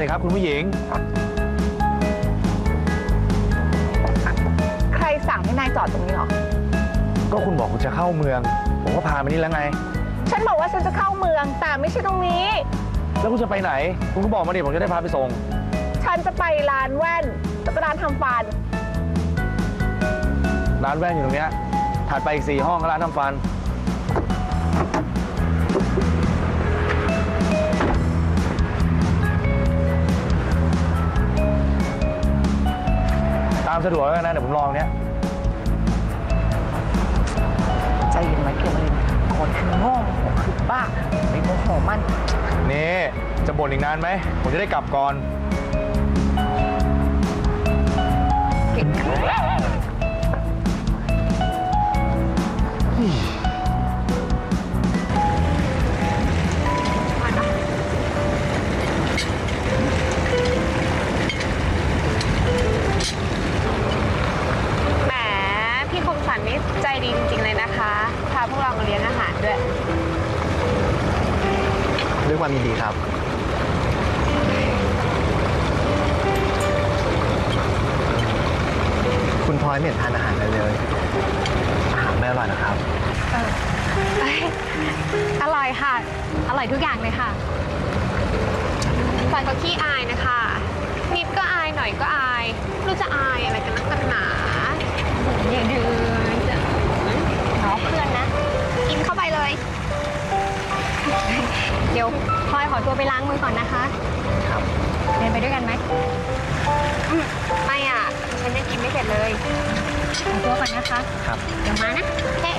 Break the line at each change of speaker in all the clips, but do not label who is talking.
สิครับ คุณผู้หญิง
ใครสั่งให้นายจอดตรงนี้เหรอ
ก็คุณบอกคุณจะเข้าเมือง ผมก็พามานี่แล้วไง
ฉันบอกว่าฉันจะเข้าเมืองแต่ไม่ใช่ตรงนี้
แล้วคุณจะไปไหน คุณก็บอกมาดิผมจะได้พาไปส่ง
ฉันจะไปร้านแว่นแล้วก็ร้านทำฟัน
ร้านแว่นอยู่ตรงเนี้ยถัดไปอีกสี่ห้องก็ร้านทำฟัน ตามสะดวกแล้วกันนะ เดี๋ยวผมลองเนี้ย
ใจเย็นไว้เกินเลยคนคือโง่โมโหคือบ้าไปโมโหมัน
นี่จะบ่นอีกนานไหม ผมจะได้กลับก่อน
เก่งขึ้น
ด้วยด้วย
ความยินดีครับคุณพลอยไม่เห็นทานอาหารเลยเลย อาหารไม่อร่อยนะครับ
อร่อยค่ะ อร่อยทุกอย่างเลยค่ะฟันก็ขี้อายนะคะ นิดก็อายหน่อยก็อายไม่รู้จะอายอะไรกันนักกันหนาอย่าดื้อจะน้องเพื่อนนะกิน เข้าไปเลย เดี๋ยวพลอยขอตัวไปล้างมือก่อนนะคะ
ครับ
เดินไปด้วยกันไหมอืมไม่อะ ฉันยังกินไม่เสร็จเลยขอตัวก่อนนะคะ
ครับ
เดี๋ยวมานะเฮ้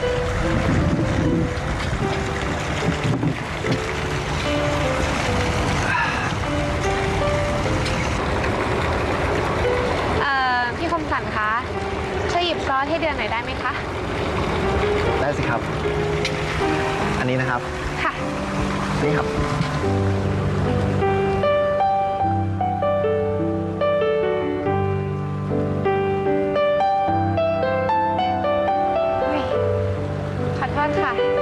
เอ่อพี่คมสันคะช่วยหยิบซอสให้เดือนหน่อยได้ไหมคะ
ได้ สิครับ อันนี้นะครับ
ค่ะ
นี่ครับ
ขอโทษค่ะ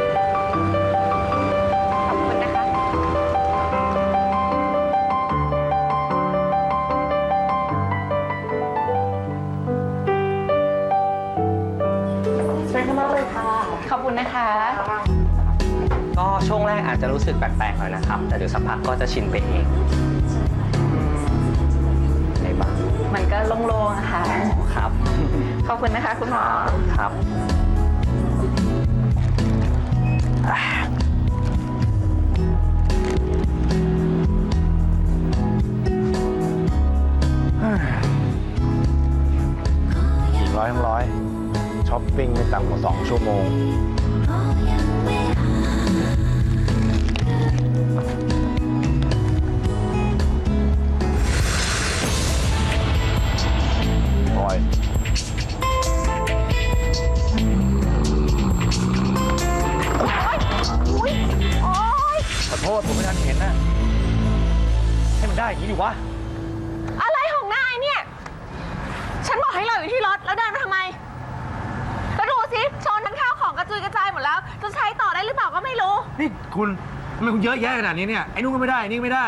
ช่วงแรกอาจจะรู้สึกแปลกๆหน่อยนะครับ แต่เดี๋ยวสักพักก็จะชินไปเองในบ้าง
มันก็โล่งๆอะค่ะ
ครับ
ขอบคุณนะคะคุณหมอ
ครับ
อีกร้อยทั้งร้อยช้อปปิ้งไม่ต่ำกว่าสองชั่วโมง วะ
อะไรของนายเนี่ย ฉันบอกให้เราอยู่ที่รถแล้วเดินมาทำไมก็ดูสิชนทั้งข้าวของกระจุยกระจายหมดแล้ว จะใช้ต่อได้หรือเปล่าก็ไม่รู้
นี่คุณทำไมคุณเยอะแยะขนาดนี้เนี่ย ไอ้นู่นก็ไม่ได้ไอ้นี่ก็ไม่ได้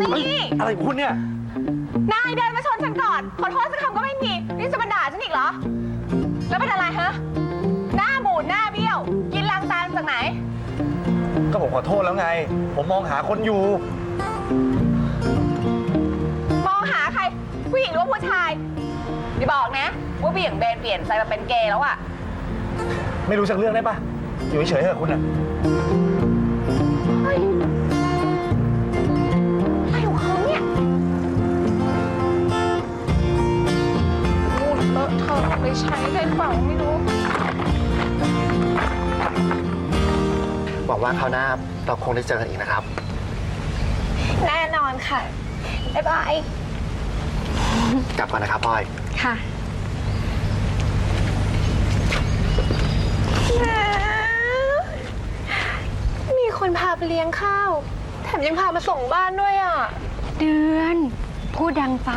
นี่
อะไรของคุณเนี่ย
นายเดินมาชนฉันก่อน ขอโทษสักคำก็ไม่มี นี่จะมาด่าฉัน
ขอโทษแล้วไง ผมมองหาคนอยู่
มองหาใคร ผู้หญิงหรือว่าผู้ชายอย่าบอกนะ ว่าผู้หญิงเบนเปลี่ยนใจมาเป็นเกย์แล้วอะ
ไม่รู้สักเรื่องได้ปะอยู่เฉยๆเถอะคุณอะ
เฮ้ยอะไรของเขาเนี่ยพูดเลอะเทอะไปใช้ได้เปล่าไม่รู้
วังว่าคราวหน้าเราคงได้เจอกันอีกนะครับ
แน่นอนค่ะ บ๊ายบาย
กลับก่อนนะครับพลอย
ค่ะ
มีคนพาไปเลี้ยงข้าว แถมยังพามาส่งบ้านด้วยอะ
เดือน พูดดังไป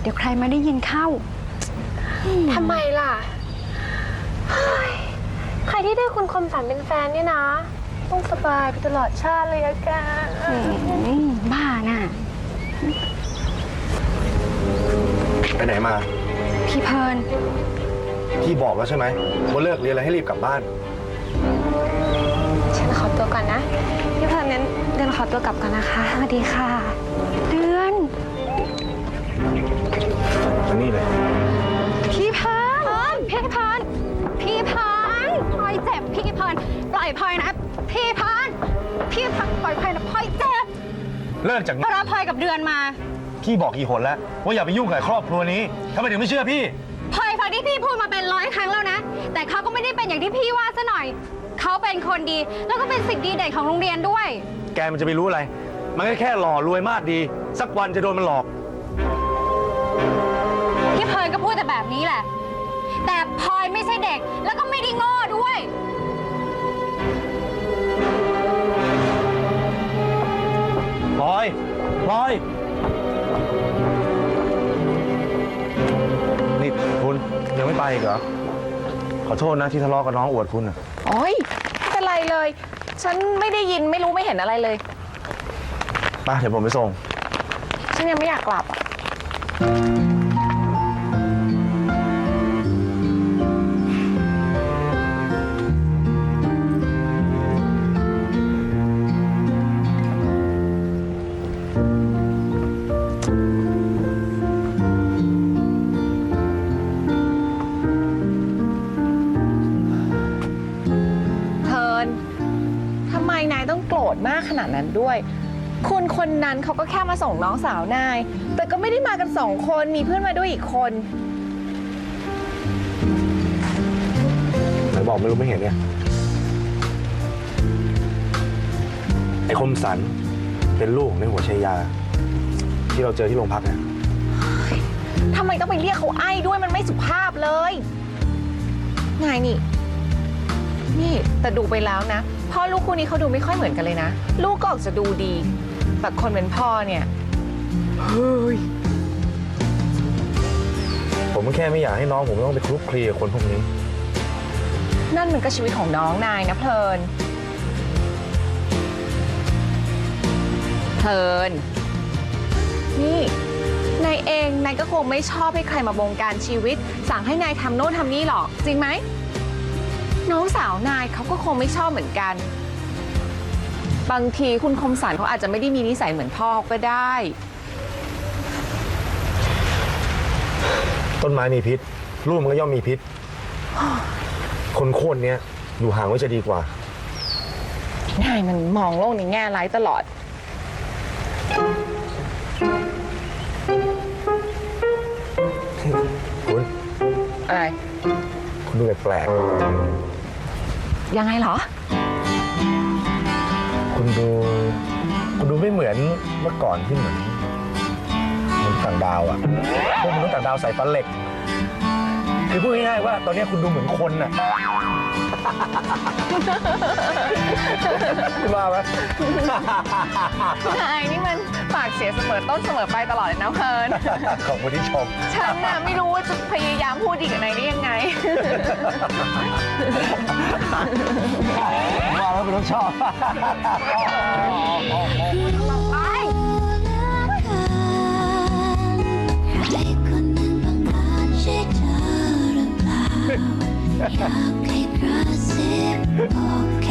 เดี๋ยวใครมาได้ยินเข้า
ทำไมล่ะเฮ้ยใครที่ได้คุณคมสันเป็นแฟนเนี่ยนะ ต้องสบายไปตลอดชาติเลยอะแก
อืมบ้าน่ะ
ไปไหนมา
พี่เพลิน
พี่บอกแล้วใช่ไหมว่าเลิกเรียนแล้วให้รีบกลับบ้าน
ฉันขอตัวก่อนนะ พี่เพลินนั้นเดือนขอตัวกลับก่อนนะคะสวัสดีค่ะ เดือน
มานี่เลย
พี่เพลินพี่เพลินพี่เพลินพลอยเจ็บพี่เพลินปล่อยพลอยนะ พี่เพลินพี่เพลินปล่อยพลอยนะพลอยเจ็บ
เลิกจาก
เพราะรับพลอยกับเดือนมา
พี่บอกกี่หนแล้ว ว่าอย่าไปยุ่งกับครอบครัวนี้ทำไมถึงไม่เชื่อพี่
พลอยฟังที่พี่พูดมาเป็นร้อยครั้งแล้วนะ แต่เขาก็ไม่ได้เป็นอย่างที่พี่ว่าซะหน่อย เขาเป็นคนดี แล้วก็เป็นสิทธิ์ดีเด่นของโรงเรียนด้วย
แกมันจะไปรู้อะไร มันก็แค่หล่อรวยมากดี สักวันจะโดนมันหลอก
พี่เพลินก็พูดแต่แบบนี้แหละ แต่พลอยไม่ใช่เด็ก แล้วก็ไม่ได้โง่ด้วย
พลอย นี่คุณยังไม่ไปอีกเหรอ ขอโทษนะที่ทะเลาะกับน้องอวดคุณอะ
โอ้ยไม่เป็นไรเลย ฉันไม่ได้ยินไม่รู้ไม่เห็นอะไรเลย
ไปเดี๋ยวผมไปส่ง
ฉันยังไม่อยากกลับอะ มากขนาดนั้นด้วย คุณคนนั้นเขาก็แค่มาส่งน้องสาวนาย แต่ก็ไม่ได้มากันสองคนมีเพื่อนมาด้วยอีกคน
ไหนบอกไม่รู้ไม่เห็นเนี่ยไอ้คมสันเป็นลูกของในหัวชัยยา ที่เราเจอที่โรงพักเนี่ย
ทำไมต้องไปเรียกเขาไอ้ด้วยมันไม่สุภาพเลยนายนี่ นี่แต่ดูไปแล้วนะ พ่อลูกคู่นี้เขาดูไม่ค่อยเหมือนกันเลยนะ ลูกก็ออกจะดูดี แต่คนเป็นพ่อเนี่ยเฮ้ย
ผมก็แค่ไม่อยากให้น้องผมต้องไปคลุกคลีกับคนพวกนี้
นั่นมันก็ชีวิตของน้องนายนะเพลิน เพลิน นี่นายเองนายก็คงไม่ชอบให้ใครมาบงการชีวิต สั่งให้นายทำโน่นทำนี่หรอก จริงไหม น้องสาวนายเขาก็คงไม่ชอบเหมือนกัน บางทีคุณคมสันเขาอาจจะไม่ได้มีนิสัยเหมือนพ่อก็ได้
ต้นไม้มีพิษลูกมันก็ย่อมมีพิษ คนโค่นเนี้ยอยู่ห่างไว้จะดีกว่า
นายมันมองโลกในแง่ร้ายตลอด
คุณ
อะไร
คุณดูแปลก
ยังไงเหรอ
คุณดู คุณดูไม่เหมือนเมื่อก่อนที่เหมือนเหมือนต่างดาวอะพวกมนุษย์ต่างดาวใส่ฟันเหล็ก คือพูดง่ายๆว่าตอนเนี้ยคุณดูเหมือนคนน่ะคุณว่าไหม
นายนี่มันปากเสียเสมอต้นเสมอไปตลอดเลยนะเพลิน
ขอบคุณที่ชม
ฉันน่ะไม่รู้ว่าจะพยายามพูดดีกับนายได้ยังไง
ว่าแล้วคุณต้องชอบ
ใครคน อยากให้กระซิบบอกค